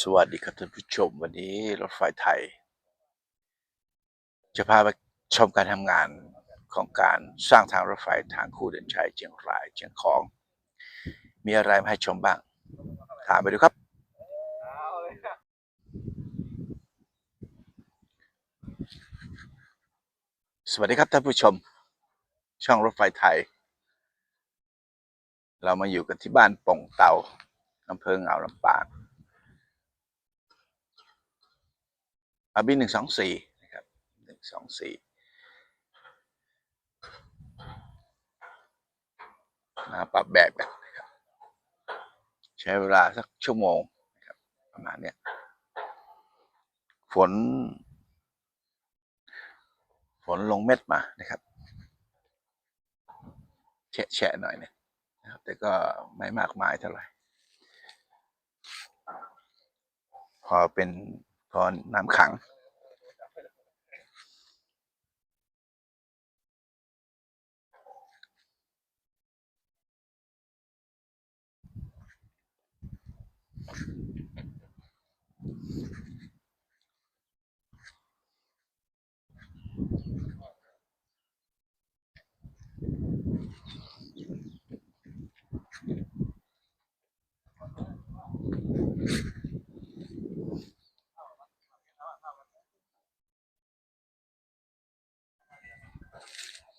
สวัสดีครับท่านผู้ชม วันนี้รถไฟไทย จะพาไปชมการทำงานของการสร้างทางรถไฟทางคู่เดินชัยเชียงรายเชียงของ มีอะไรมาให้ชมบ้าง ถามไปดูครับ สวัสดีครับท่านผู้ชม ช่องรถไฟไทย เรามาอยู่กันที่บ้านป่งเตาอำเภอเงาลำปาง อาบีหนึ่งสองสี่นะครับหนึ่งสองสี่มาปรับแบบกันนะครับใช้เวลาสักชั่วโมงนะครับประมาณเนี้ยฝน ฝนลงเม็ดมานะครับแฉะแฉะหน่อยเนี่ยนะครับแต่ก็ไม่มากมายเท่าไหร่ พอเป็น พอน้ำขัง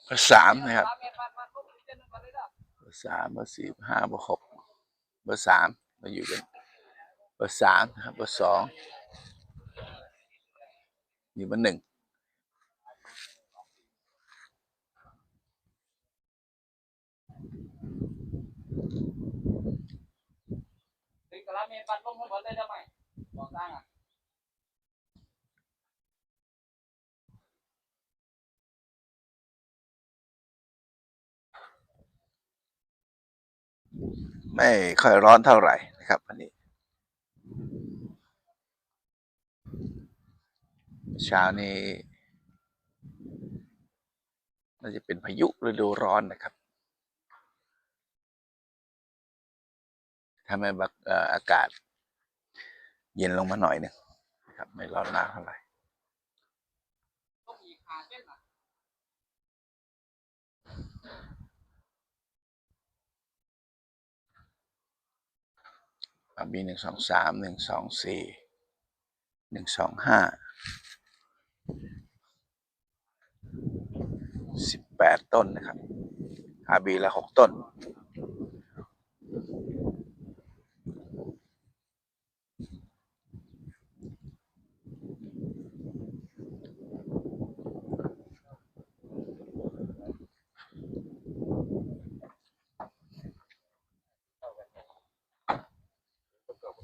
เบอร์สามนะครับเบอร์สามเบอร์สี่เบอร์ห้าเบอร์หกเบอร์สามเราอยู่กันเบอร์สามนะครับเบอร์สองนี่เบอร์หนึ่งถึงกะลาเมปัดลงมาหมดเลยทำไมบอกตั้งอะ ไม่ค่อยร้อนเท่าไหร่นะครับวันนี้เช้านี้น่าจะเป็นพายุฤดูร้อนนะครับทำให้อากาศเย็นลงมาหน่อยหนึงครับไม่ร้อนมากเท่าไหร่ ต้องมีขาเส้นอะ มีหนึ่งสองสามหนึ่งสองสี่หนึ่งสองห้าสิบแปดต้นนะครับอาบีละหกต้น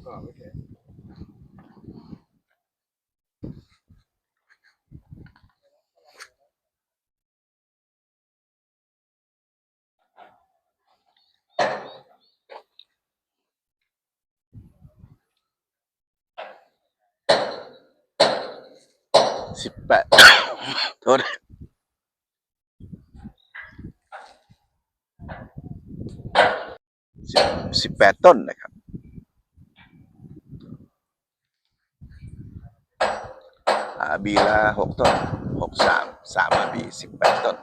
ก็ไม่แข็งสิบแปดโทษสิบแปดต้นนะครับ อาบีละหกต้นหกสามสามอาบีสิบแปดต้น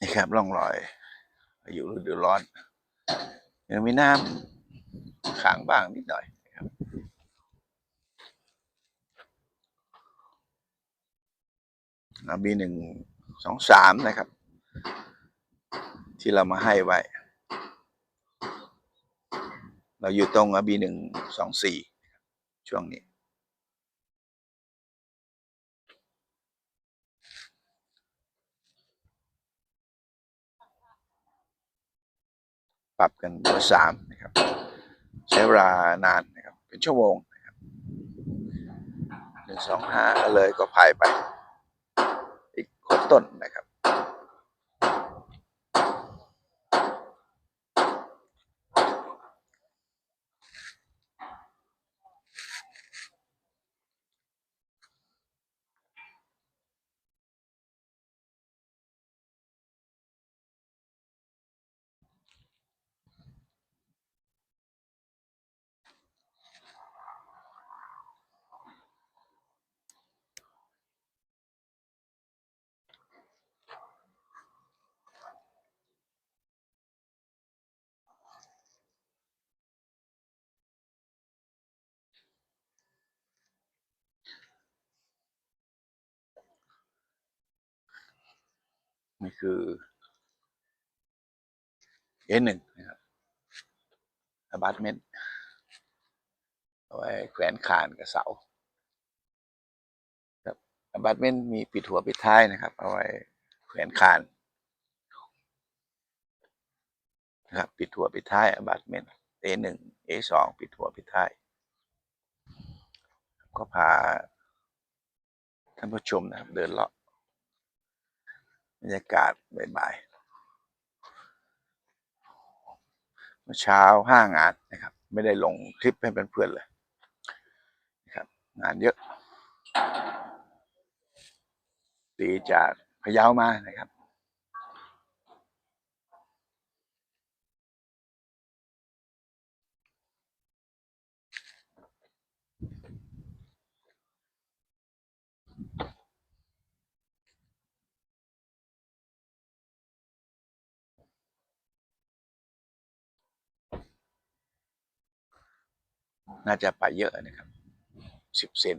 นี่ครับร่องรอยพายุฤดูร้อน ยังมีน้ำขังบ้างนิดหน่อยนะครั บบีหนึ่งสองสามนะครับ ที่เรามาให้ไว้ เราอยู่ตรงบีหนึ่งสองสี่ช่วงนี้ปรับกันเบอร์สามนะครับใช้เวลานานนะครับเป็นชั่วโมงนะครับหนึ่งสองห้าเลยก็พายไป ต้นนะครับ นี่คือ A1 นะครับอพาร์ตเมนต์เอาไว้แขวนคานกับเสาครับอาร์ตเมนต์มีปิดหัวปิดท้ายนะครับ เอาไว้แขวนคานนะครับปิดหัวปิดท้ายอพาร์ตเมนต์ A1 A2 ปิดหัวปิดท้าย ก็พาท่านผู้ชมนะครับเดินเลาะ บรรยากาศบ่ายๆเมื่อเช้าห้างานนะครับ ไม่ได้ลงคลิปให้เพื่อนๆเลยนะครับ งานเยอะตีจากพะเยามานะครับ น่าจะไปเยอะนะครับสิบเซน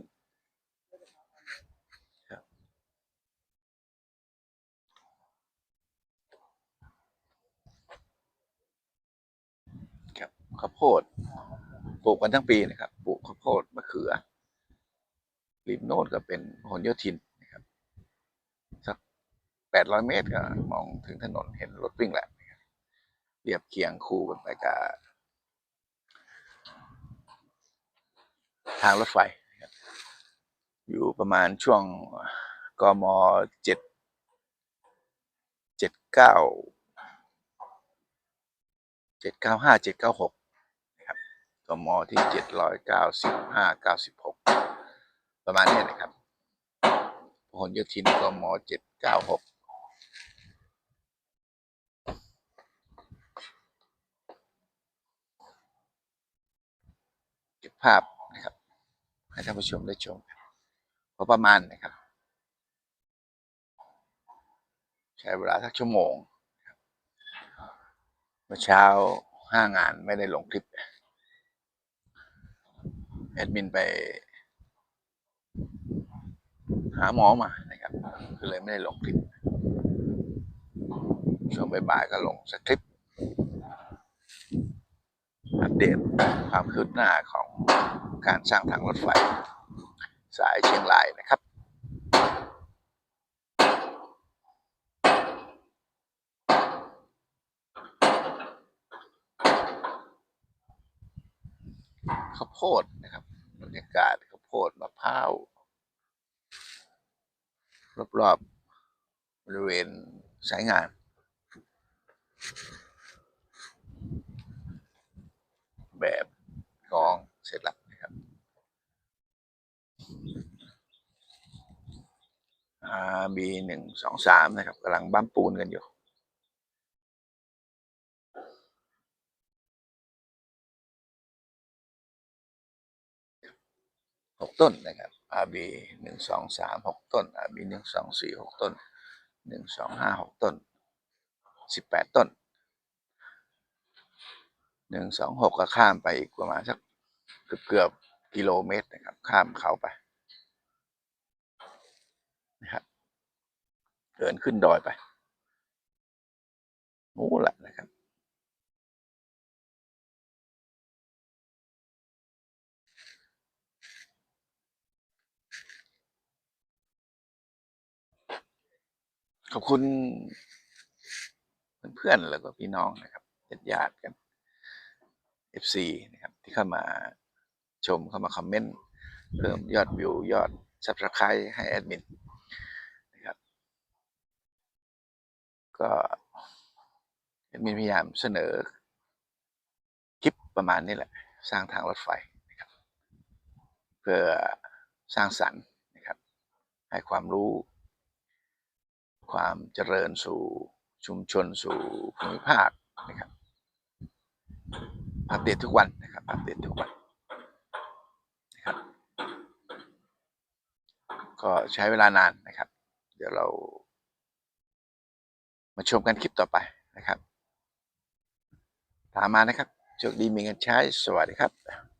ครับข้าวโพดปลูกกันทั้งปีนะครับปลูกข้าวโพดมะเขือริมโน้นก็เป็นหลโยธินนะครับสักแปดร้อยเมตรก็มองถึงถนนเห็นรถวิ่งแหละนะครับเรียบเคียงคู่กันไปกับ ทางรถไฟ อยู่ประมาณช่วงกมเจ็ดเจ็ดเก้าเจ็ดเก้าห้าเจ็ดเก้าหกนะครับกมที่เจ็ดร้อยเก้าสิบห้าเก้าสิบหกประมาณนี้นะครับพหลโยธินกมเจ็ดเก้าหกเก็บภาพ ให้ท่านผู้ชมได้ชมพอประมาณนะครับ ใช้เวลาสักชั่วโมงเมื่อเช้าห้างานไม่ได้ลงคลิปแอดมินไป หาหมอมานะครับก็เลยไม่ได้ลงคลิปช่วงบ่ายๆก็ลงสักคลิปอัปเดตความคืบหน้าของ การสร้างทางรถไฟ สายเชียงรายนะครับ ข้าวโพดนะครับบรรยากาศข้าวโพดมะพร้าวรอบๆบริเวณสายงานแบบกองเสร็จแล้วนะครับ RB หนึ่งสองสามนะครับกำลังบั้มปูนกันอยู่หกต้นนะครับ RB หนึ่งสองสามหกต้น RB หนึ่งสองสี่หกต้นหนึ่งสองห้าหกต้นสิบแปดต้นหนึ่งสองหกก็ข้ามไปอีกประมาณสักเกือบเกือบกิโลเมตรนะครับ ข้ามเขาไป นะครับเดินขึ้นดอยไปนู้นแหละนะครับ ขอบคุณเพื่อนๆแล้วก็พี่น้องนะครับญาติๆกัน FC นะครับที่เข้ามาชมเข้ามาคอมเมนต์เพิ่มยอดวิวยอด Subscribe ให้แอดมินนะครับ ก็มินพยายามเสนอคลิปประมาณนี้แหละ สร้างทางรถไฟนะครับเพื่อสร้างสรรค์นะครับ ให้ความรู้ ความเจริญสู่ชุมชนสู่ภูมิภาคนะครับอัปเดตทุกวันนะครับอัปเดตทุกวันนะครับ ก็ใช้เวลานานนะครับ เดี๋ยวเรา มาชมกันคลิปต่อไปนะครับ ตามมานะครับโชคดีมีเงินใช้สวัสดีครับ